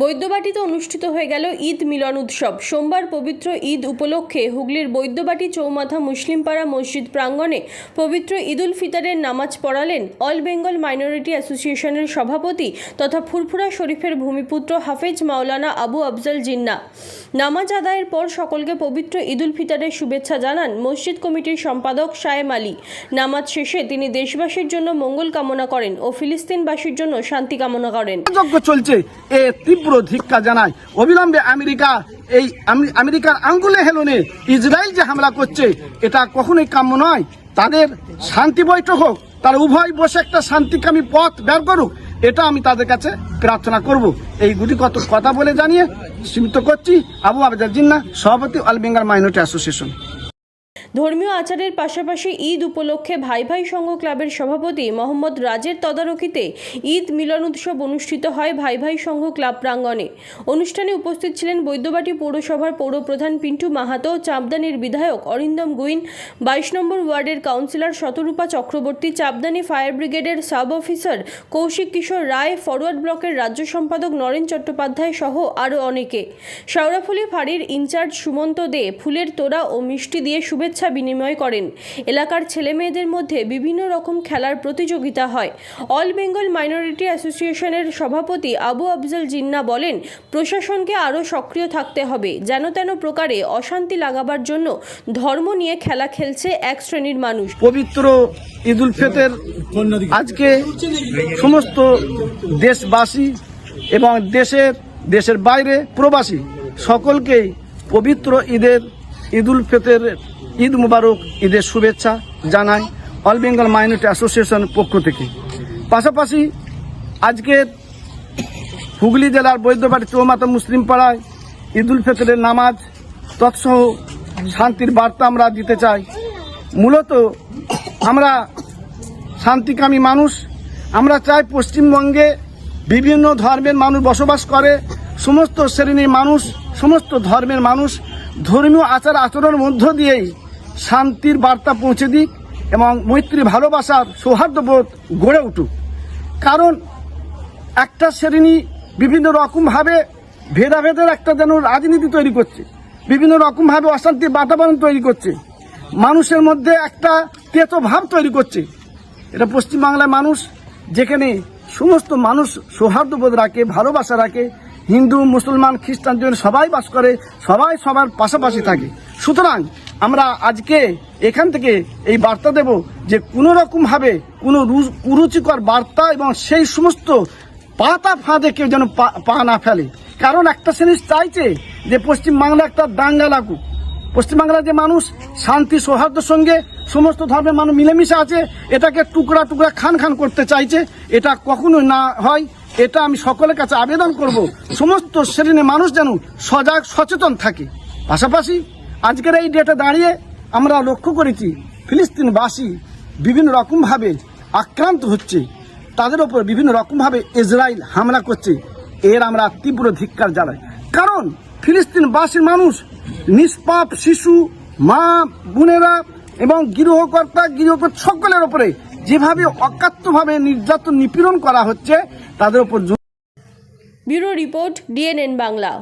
বৈদ্যবাটিতে অনুষ্ঠিত হয়ে গেল ঈদ মিলন উৎসব। সোমবার পবিত্র ঈদ উপলক্ষে হুগলির বৈদ্যবাটি চৌমাথা মুসলিমপাড়া মসজিদ প্রাঙ্গণে পবিত্র ঈদুল ফিতরের নামাজ পড়ালেন অল বেঙ্গল মাইনরিটি অ্যাসোসিয়েশনের সভাপতি তথা ফুরফুরা শরীফের ভূমিপুত্র হাফেজ মাওলানা আবু আফজল জিন্না। নামাজ আদায়ের পর সকলকে পবিত্র ঈদুল ফিতরের শুভেচ্ছা জানান মসজিদ কমিটির সম্পাদক সায়েম আলী। নামাজ শেষে তিনি দেশবাসীর জন্য মঙ্গল কামনা করেন ও ফিলিস্তিনবাসীর জন্য শান্তি কামনা করেন। চলছে। তীব্র ধিক্কা জানায়। অবিলম্বে আমেরিকা এই আমেরিকার আঙ্গুলে হেলনে ইসরায়েল যে হামলা করছে, এটা কখনোই কাম্য নয়। তাদের শান্তি বৈঠক হোক, তারা উভয় বসে একটা শান্তিকামী পথ বের করুক, এটা আমি তাদের কাছে প্রার্থনা করব। এই গুটি কত কথা বলে জানিয়ে সীমিত করছি। আবু আবেদার জিন্না, সভাপতি অল বেঙ্গল মাইনরিটি অ্যাসোসিয়েশন। ধর্মীয় আচারের পাশাপাশি ঈদ উপলক্ষে ভাই ভাই সংঘ ক্লাবের সভাপতি মোহাম্মদ রাজের তদারকিতে ঈদ মিলন উৎসব অনুষ্ঠিত হয় ভাই ভাই সংঘ ক্লাব প্রাঙ্গণে। অনুষ্ঠানে উপস্থিত ছিলেন বৈদ্যবাটি পৌরসভার পৌরপ্রধান পিন্টু মাহাতো, চাপদানির বিধায়ক অরিন্দম গুইন, বাইশ নম্বর ওয়ার্ডের কাউন্সিলর শতরূপা চক্রবর্তী, চাপদানি ফায়ার ব্রিগেডের sub officer Kaushik Kishore Roy forward ব্লকের রাজ্য সম্পাদক নরেন চট্টোপাধ্যায় সহ আরও অনেকে। শাওরাফুলি ফাঁড়ির ইনচার্জ সুমন্ত দে ফুলের তোড়া ও মিষ্টি দিয়ে শুভেচ্ছা বিনিময় করেন। এলাকার ছেলেমেয়েদের মধ্যে বিভিন্ন রকম খেলার প্রতিযোগিতা হয়। অল বেঙ্গল মাইনরিটি অ্যাসোসিয়েশনের সভাপতি আবু আফজল জিন্না বলেন, প্রশাসনকে আরও সক্রিয় থাকতে হবে, যেন তেন প্রকারে অশান্তি লাগাবার জন্য ধর্ম নিয়ে খেলা খেলছে এক শ্রেণির মানুষ। পবিত্র ঈদুল ফিতর আজকে সমস্ত দেশবাসী এবং দেশের দেশের বাইরে প্রবাসী সকলকেই পবিত্র ঈদের ঈদুল ফিতর, ঈদ মুবারক, ঈদের শুভেচ্ছা জানাই অল বেঙ্গল মাইনরিটি অ্যাসোসিয়েশন পক্ষ থেকে। পাশাপাশি আজকের হুগলি জেলার বৈদ্যবাড়ি চৌমাতা মুসলিম পাড়ায় ঈদুল ফিতরের নামাজ তৎসহ শান্তির বার্তা আমরা দিতে চাই। মূলত আমরা শান্তিকামী মানুষ, আমরা চাই পশ্চিমবঙ্গে বিভিন্ন ধর্মের মানুষ বসবাস করে, সমস্ত শ্রেণির মানুষ, সমস্ত ধর্মের মানুষ ধর্মীয় আচার আচরণের মধ্য দিয়েই শান্তির বার্তা পৌঁছে দিক এবং মৈত্রী ভালোবাসার সৌহার্দ্যবোধ গড়ে উঠুক। কারণ একটা শ্রেণি বিভিন্ন রকমভাবে ভেদাভেদের একটা যেন রাজনীতি তৈরি করছে, বিভিন্ন রকমভাবে অশান্তির বাতাবরণ তৈরি করছে, মানুষের মধ্যে একটা তেতো ভাব তৈরি করছে। এটা পশ্চিমবাংলার মানুষ যেখানে সমস্ত মানুষ সৌহার্দ্যবোধ রাখে, ভালোবাসা রাখে হিন্দু, মুসলমান, খ্রিস্টান জৈন সবাই বাস করে, সবাই সবার পাশাপাশি থাকে। সুতরাং আমরা আজকে এখান থেকে এই বার্তা দেব যে কোনো রকমভাবে কোনো কুরুচিকর বার্তা এবং সেই সমস্ত পাতা ফাঁদে কেউ যেন পা- পা না ফেলে। কারণ একটা জিনিস চাইছে যে পশ্চিমবাংলা একটা দাঙ্গা লাগুক। পশ্চিমবাংলার যে মানুষ শান্তি সৌহার্দ্যের সঙ্গে সমস্ত ধর্মের মানুষ মিলেমিশে আছে, এটাকে টুকরা টুকরা খান খান করতে চাইছে, এটা কখনো না হয়। এটা আমি সকলের কাছে আবেদন করব। সমস্ত শ্রেণির মানুষ যেন সজাগ, সচেতন থাকে। পাশাপাশি আজকের এই ডেটে দাঁড়িয়ে আমরা লক্ষ্য করেছি, ফিলিস্তিনবাসী বিভিন্ন রকমভাবে আক্রান্ত হচ্ছে। তাদের ওপর বিভিন্ন রকমভাবে ইসরায়েল হামলা করছে। এর আমরা তীব্র ধিক্কার জানাই। কারণ ফিলিস্তিনবাসীর মানুষ, নিষ্পাপ শিশু, মা, বোনেরা এবং গৃহকর্তা গৃহকর্তা সকলের ওপরে যেভাবে অকাত্যভাবে নির্যাতন নিপীড়ন করা হচ্ছে তাদের উপর ব্যুরো রিপোর্ট ডিএনএন বাংলা।